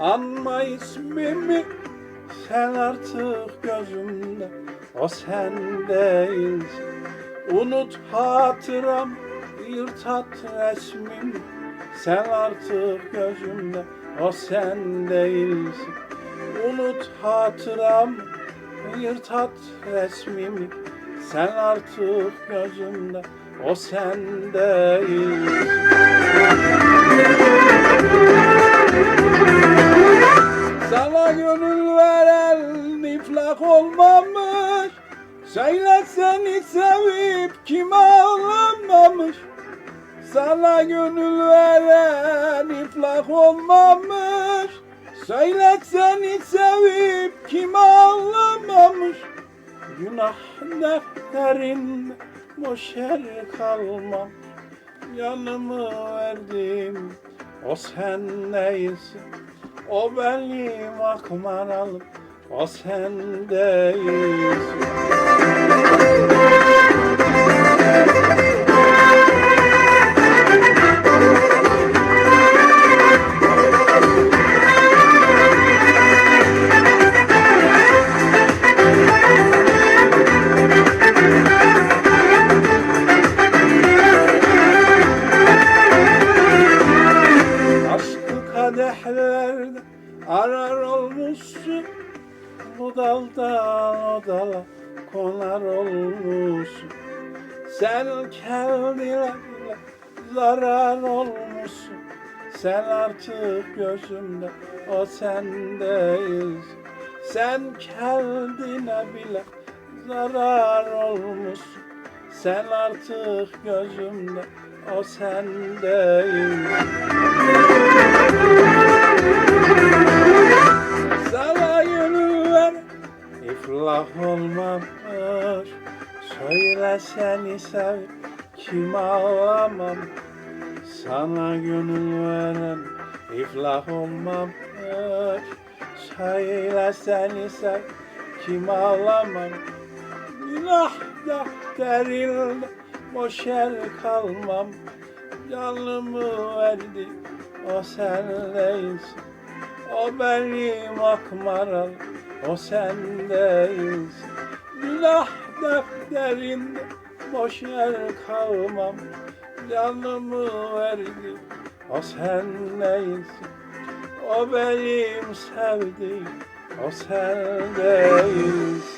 Anma ismimi sen artık gözümde O sen değilsin Unut hatıram Yırt at resmimi Sen artık gözümde O sen değilsin Unut hatıram Yırt at resmimi Sen artık gözümde O sen değilsin Söyle seni sevip kim ağlamamış? Sana gönül veren iflah olmamış. Söyle seni sevip kim ağlamamış? Günah defterinde boş yer kalmam. Yanımı verdim o sen değilsin. O benim akmaralım o sen değilsin kadehlerde arar olmuşsun. Bu daldan o dala konar olmuşsun. Sen kendine zarar olmuşsun. Sen artık gözümde o sen değilsin Sen kendine bile zarar olmuşsun. Sen artık gözümde o sen değilsin Söyle seni sev kim ağlamam? Sana gönül veren iflah olmamış Söyle seni sev kim ağlamam? Günah defterinde boş yer kalmam. Canımı verdi o sen değilsin o benim akmaral, o sen değilsin. Günah defterinde boş yer kalmam. Canımı verdi, o sen değilsin. O benim sevdiğim, o sen değilsin.